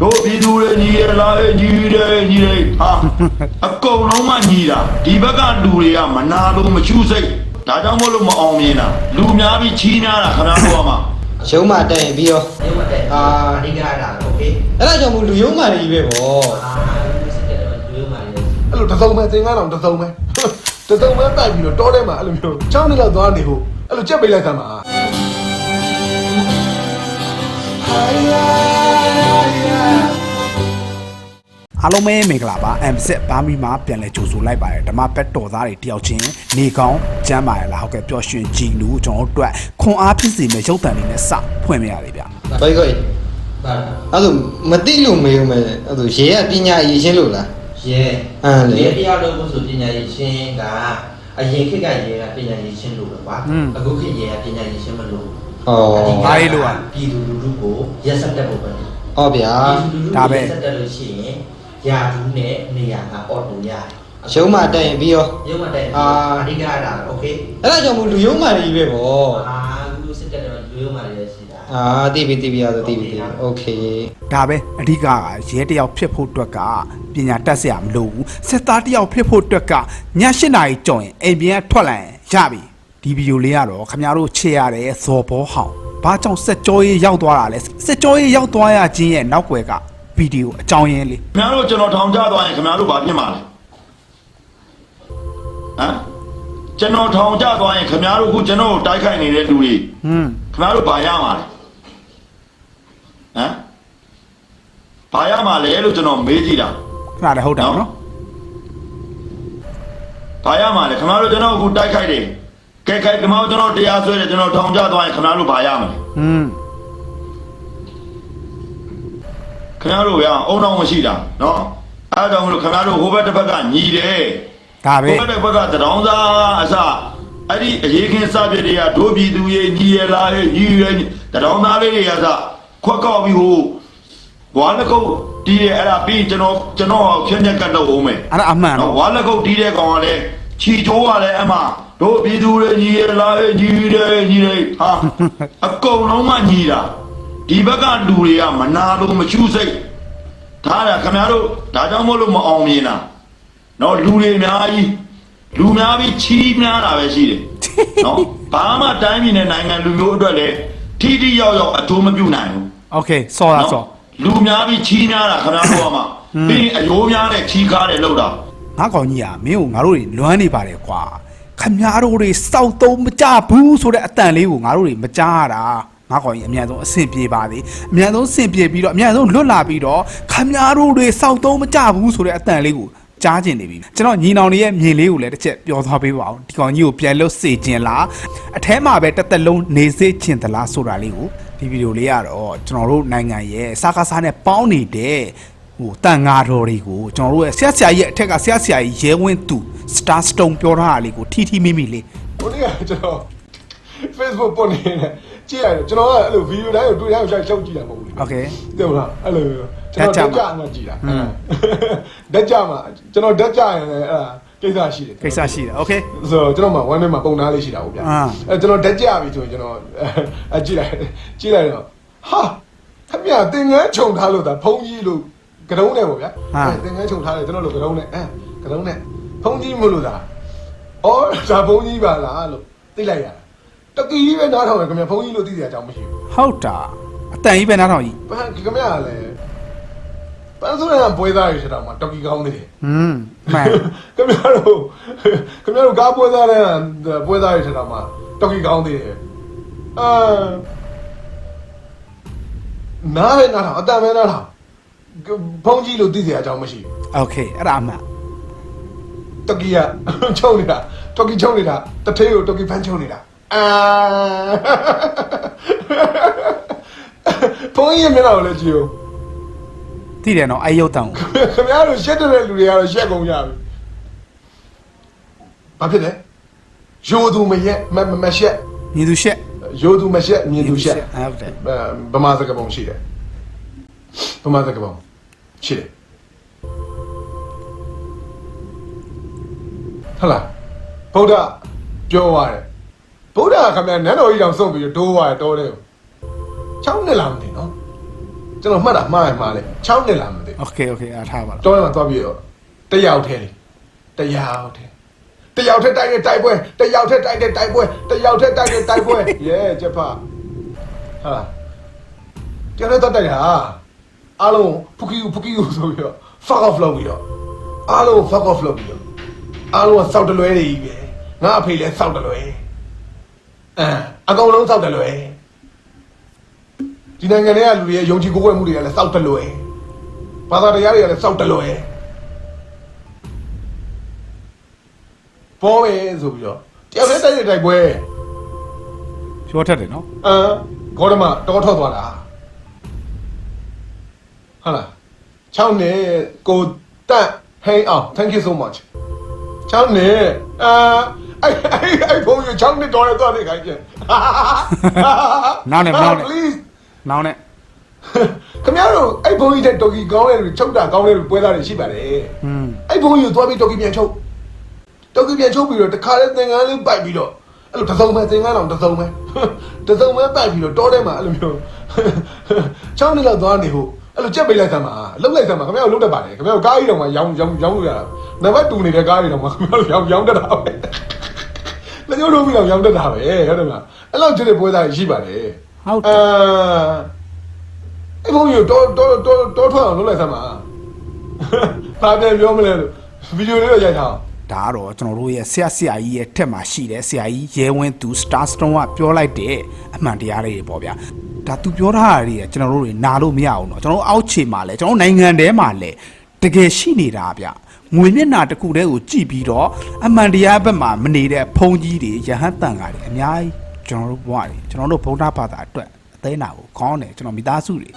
တို့ပြည်သူတွေညီရလားအေးညီတယ်ညီတယ်ဟာအကုန်လုံးမှညီတာဒီဘက်ကလူတွေကမနာလို့မချူစိတ်ဒါကြောင့်မို့လို့မအောင်မြင်တာလူများပြီးချီးနာတာခဏတော့မှ ရုံးမတက်ရင်ပြီးရော ရုံးမတက်အာအဓိကအဲ့ဒါโอเค အဲ့ဒါကြောင့်မို့လူရုံးမာတွေကြီးပဲဗော အာစစ်တယ်တော့ရုံးမှာလေ အဲ့လိုတစ်စုံပဲသင်္ကန်းအောင်တစ်စုံပဲတစ်စုံပဲတိုက်ပြီးတော့တောထဲမှာအဲ့လိုမျိုးချောင်းနေလောက်သွားနေဖို့အဲ့လိုကြက်ပိတ်လိုက်သမ်း အားလုံးပဲမင်္ဂလာပါ M7 ဘာမီမှာပြန်လဲကြိုဆိုလိုက်ပါတယ်ဓမ္မပက်တော်သားတွေတယောက်ချင်းနေကောင်းကျမ်းပါရလားဟုတ်ကဲ့ပျော်ရွှင်ကြည်နူးကျွန်တော်တို့အတွက်ခွန်အားဖြစ်စေမယ့်ရုပ်တံတွေနဲ့စဖွင့်ပြရတယ်ဗျာဘိုက်ကိုဘာအဲ့လိုမသိလို့မေးဦးမယ်အဲ့လိုရေကပညာရည်ရှင်းလို့လားရဲအမ်လေရဲတရားတော်ကိုဆိုပညာရေးရှင်းကအရင်ခေတ်ကရဲကပညာရေးရှင်းလို့ပဲကွာအခုခေတ်ရဲကပညာရေးရှင်းမလို့ဟောပြည်သူလူထုကိုရက်ဆက်တက်ဖို့ပဲဟောဗျာပြည်သူလူထုရက်ဆက်တက်လို့ရှိရင် ယာဒူးနဲ့နေရာကအော်တိုရတယ် ရုံးမတက်ရင်ပြီးရော ရုံးမတက်အာအဓိကအဲ့ဒါโอเค အဲ့ဒါကြောင့်မို့လူရုံးမာတွေကြီးပဲဗော အာလူစစ်တယ်တော့ရုံးမှာလေရှိတာ အာတိပြီတိပြီရဆိုတိပြီတိပြီโอเค ဒါပဲအဓိကကရဲတယောက်ဖြစ်ဖို့အတွက်ကပညာတတ်เสียမလို့ဘူးစစ်သားတယောက်ဖြစ်ဖို့အတွက်ကည၈နာရီကြော်ရင်အိမ်ပြန်ကထွက်လာရင်ရပြီဒီဗီဒီယိုလေးကတော့ခင်ဗျားတို့ချေရတဲ့ဇော်ဘောဟောင်းဘာကြောင့်စက်ကြောရေးရောက်သွားတာလဲစက်ကြောရေးရောက်သွားရခြင်းရဲ့နောက်ွယ်က ဗီဒီယိုအကြောင်းရင်းလေးခင်ဗျားတို့ကျွန်တော်ထောင်ချသွားရင်ခင်ဗျားတို့ဘာဖြစ်မှာလဲဟမ်ကျွန်တော်ထောင်ချသွားရင်ခင်ဗျားတို့ခုကျွန်တော်ကိုတိုက်ခိုက်နေတဲ့လူတွေဟွန်းခင်ဗျားတို့ဘာရမှာလဲဟမ်ဘာရမှာလဲလို့ကျွန်တော်မေးကြည့်တာခဏတည်းဟုတ်တယ်နော်ဘာရမှာလဲခင်ဗျားတို့ကျွန်တော်အခုတိုက်ခိုက်တယ်ကဲကဲခင်ဗျားတို့ကျွန်တော်တရားဆွဲတယ်ကျွန်တော်ထောင်ချသွားရင်ခင်ဗျားတို့ဘာရမှာလဲဟွန်း ခင်ဗျားတို့ရအောင်အုံတော်မရှိတာနော်အဲဒါကြောင့်မလို့ခင်ဗျားတို့ဟိုဘက်တစ်ဘက်ကညီတယ်ဒါပဲဟိုဘက်တစ်ဘက်ကတရောင်းစားအစအဲ့ဒီအရေးခင်းစပြစ်တွေကဒိုးပြည်သူရဲ့ညီရလားရဲ့ညီရတရောင်းသားလေးတွေကစခွက်ကောက်ပြီးဟိုဝါလက်ကုတ်တီးရဲ့အဲ့ဒါပြီးကျွန်တော်ကျွန်တော်ဖြင်းညက်ကတ်တော့ဦးမယ်အဲ့ဒါအမှန်နော်တော့ဝါလက်ကုတ်တီးတဲ့ကောင်ကလည်းချီချိုးကလည်းအမှတို့ပြည်သူတွေညီရလားရဲ့ညီတယ်ညီတယ်ဟာအကုန်လုံးမှညီတာ ဒီဘက်ကလူတွေကမနာလို့မချူစိတ်ဒါကခင်ဗျားတို့ဒါကြောင့်မို့လို့မအောင်မြင်တာနော်လူတွေအများကြီးလူများပြီးချီးများတာပဲရှိတယ်နော်ဘာမှတိုင်းပြည်နဲ့နိုင်ငံလူမျိုးအတွက်လည်းထိထိရောက်ရောက်အထူးမပြုနိုင်ဘူး โอเคစောတာစော လူများပြီးချီးများတာခင်ဗျားတို့ကမှပြီးရင်အယိုးများနဲ့ချီးကားတယ်လို့တာ ငါကောင်ကြီးอ่ะမင်းကိုငါတို့တွေလွမ်းနေပါတယ်ကွာခမည်းတော်တွေစောက်သုံးမကြဘူးဆိုတဲ့အတန်လေးကိုငါတို့တွေမကြားရတာ ငါကောင်ကြီးအမြန်ဆုံးအဆင်ပြေပါသေးအမြန်ဆုံးအဆင်ပြေပြီးတော့အမြန်ဆုံးလွတ်လာပြီးတော့ခမည်းတော်တွေစောက်သုံးမကြဘူးဆိုတဲ့အတန်လေးကိုကြားကျင်နေပြီကျွန်တော်ညီနောင်တွေရဲ့မြင်လေးကိုလည်းတစ်ချက်ပြောသွားပေးပါအောင်ဒီကောင်ကြီးကိုပြန်လွတ်စေခြင်းလားအထဲမှာပဲတစ်သက်လုံးနေစေခြင်းသလားဆိုတာလေးကိုဒီဗီဒီယိုလေးကတော့ကျွန်တော်တို့နိုင်ငံရဲ့စကားစားနဲ့ပေါင်းနေတဲ့ဟိုတန်ငါတော်တွေကိုကျွန်တော်တို့ရဲ့ဆရာဆရာကြီးရဲ့အထက်ကဆရာဆရာကြီးရဲဝင်းသူ Star Stone ပြောထားတာလေးကိုထီထီမိမိလေးဟိုနေ့ကကျွန်တော် Facebook ပေါ်နေတယ် ကြည့်ရတယ်ကျွန်တော်ကအဲ့လိုဗီဒီယိုတိုင်းကိုတွေ့တိုင်းကိုရှောက်ကြည့်တာမဟုတ်ဘူးလေ โอเค တယ်မလားအဲ့လိုကျွန်တော်ဓာတ်ကြမှာကြည့်တာဓာတ်ကြမှာကျွန်တော်ဓာတ်ကြရင်လည်းအဲ့ဒါကိစ္စရှိတယ် ကိစ္စရှိတယ်โอเค ဆိုတော့ကျွန်တော်မှ one minute မှာပုံသားလေးရှိတာပေါ့ဗျာ အာ အဲကျွန်တော်ဓာတ်ကြပြီဆိုရင်ကျွန်တော်အဲကြည့်လိုက်ကြည့်လိုက်တော့ဟာခမရတင်ငန်းခြုံထားလို့ဒါဖုံးကြီးလို့ကတုံးနဲ့ပေါ့ဗျာအဲတင်ငန်းခြုံထားတယ်ကျွန်တော်လို့ကတုံးနဲ့အဲကတုံးနဲ့ဖုံးကြီးမလို့ဒါအော်ဒါဖုံးကြီးပါလားလို့သိလိုက်ရတာ တကီးပဲနားထောင်တယ်ခမရဖုံးကြီးလို့သိတဲ့အကြောင်းမရှိဘူး ဟုတ်တာအတန်ကြီးပဲနားထောင်ကြီး ပန်းခမရလည်းပန်းဆိုးရံပွဲသားတွေချက်တော့မှတကီကောင်းနေတယ် ဟွန်းမှန် ခင်ဗျားတို့ခင်ဗျားတို့ကားပွဲသားတဲ့ပွဲသားတွေထက်တော့မှတော်ကီကောင်းသေးတယ်အာနားပဲနားထောင်အတန်ပဲနားထောင်ဖုန်းကြီးလို့သိစရာအကြောင်းမရှိ โอเคအဲ့ဒါအမှန် ဘူးတော်ကီကချုံနေတာတော်ကီချုံနေတာတထေးကိုတော်ကီဖန်ချုံနေတာ အာဖုန်းကြီးမျက်နှာကိုလည်းကြည့်ဦးသိတယ်နော်အဲ့ရုပ်တံကိုခင်ဗျားတို့ရှက်တဲ့လူတွေကတော့ရှက်ကုန်ကြပြီဘာဖြစ်လဲရိုးသူမရက်မမမရှက်ညီသူရှက်ရိုးသူမရှက်မြင်သူရှက်ဟုတ်တယ်အဲဗမာစကားပုံရှိတယ်ဗမာစကားပုံရှိတယ်ဟုတ်လားဗုဒ္ဓပြောသွားတယ် ဗုဒ္ဓခမရနန်းတော်ကြီးတောင်စုံပြီးတော့ဒိုးသွားတော်တယ်6နှစ်လာမသိနော်ကျွန်တော်မှတ်တာမှားရမှားလေ6နှစ်လာမသိ Okay okay အားထားပါလားတော်ရမှာသွားပြီးတော့တယောက်ထဲလေတယောက်ထဲတယောက်ထဲတိုက်တဲ့တိုက်ပွဲတယောက်ထဲတိုက်တဲ့တိုက်ပွဲတယောက်ထဲတိုက်တဲ့တိုက်ပွဲရဲကျဖဟာကျွန်တော်တော့တိုက်တာအားလုံးဖူကီယူဖူကီယူဆိုပြီးတော့ fuck off လုပ်ပြီးတော့အားလုံး fuck off လုပ်ပြီးတော့အားလုံးကစောက်တလွဲတွေကြီးပဲငါအဖေလည်းစောက်တလွဲ အဲအကောင်လုံးစောက်တလွဲဒီနိုင်ငံထဲကလူတွေရဲ့ယုံကြည်ကိုးကွယ်မှုတွေကလည်းစောက်တလွဲဘာသာတရားတွေကလည်းစောက်တလွဲပေါ်ပဲဆိုပြီးတော့တရားပဲတိုက်တဲ့တိုက်ပွဲပြောထက်တယ်နော်အမ်ဂေါရမတောထွက်သွားတာဟုတ်လား6နှစ်ကိုတန့်ဟိန်းအောင် thank you so much 6နှစ်အာ အဲ့အဲ့အဲ့ဘုံရ6နှစ်တော်ရသွားတယ်ခိုင်းပြန်နောက်နဲ့နောက်နဲ့ please နောင်နဲ့ခင်ဗျားတို့အဲ့ဘုံကြီးတဲ့တော်ကီကောင်းတဲ့လူချုပ်တာကောင်းတဲ့လူပွဲသားတွေရှိပါတယ်อืมအဲ့ဘုံကြီးကိုသွားပြီးတော်ကီပြန်ချုပ်တော်ကီပြန်ချုပ်ပြီးတော့တခါလဲသင်္ကန်းလေးပိုက်ပြီးတော့အဲ့လိုတစ်စုံပဲသင်္ကန်းအောင်တစ်စုံပဲတစ်စုံပဲပိုက်ပြီးတော့တောထဲမှာအဲ့လိုမျိုးချောင်းနေလောက်သွားနေဟုတ်အဲ့လိုကြက်ပိတ်လိုက်သမ်းပါလှုပ်လိုက်သမ်းပါခင်ဗျားတို့လှုပ်တတ်ပါတယ်ခင်ဗျားတို့ကားကြီးတော့မှရောင်းရောင်းရောင်းလို့ရတာနံပါတ်2နေတဲ့ကားကြီးတော့မှခင်ဗျားတို့ရောင်းရောင်းတတ်တာပဲ လက်ညှိုးထိုးပြီးတော့ရောင်းတတ်တာပဲဟုတ်တယ်မလားအဲ့လောက်ချစ်တဲ့ပွဲသားကြီးရှိပါတယ်ဟုတ်တအာယ်အဲ့ဘုံကြီးတော့တော့တော့တော့ထွက်အောင်လုပ်လိုက်သမ်းပါဘာပြန်ပြောမလဲလို့ဗီဒီယိုလေးတော့ရိုက်ထားအောင်ဒါကတော့ကျွန်တော်တို့ရဲ့ဆရာဆရာကြီးရဲ့ထက်မှာရှိတယ်ဆရာကြီးရဲဝင်းသူ Star Stone ကပြောလိုက်တဲ့အမှန်တရားလေးတွေပေါ့ဗျာဒါသူပြောထားတာတွေကကျွန်တော်တို့တွေနာလို့မရအောင်တော့ကျွန်တော်တို့အောက်ခြေမှာလဲကျွန်တော်တို့နိုင်ငံထဲမှာလဲ တကယ်ရှိနေတာဗျငွေမျက်နှာတစ်ခုတည်းကိုကြည့်ပြီးတော့အမှန်တရားဘက်မှာမနေတဲ့ဖုံးကြီးတွေရဟန်းတန်ကားတွေအများကြီးကျွန်တော်တို့ဘဝတွေကျွန်တော်တို့ဗုဒ္ဓဘာသာအတွက်အသေးနာကိုခေါင်းတယ်ကျွန်တော်မိသားစုတွေ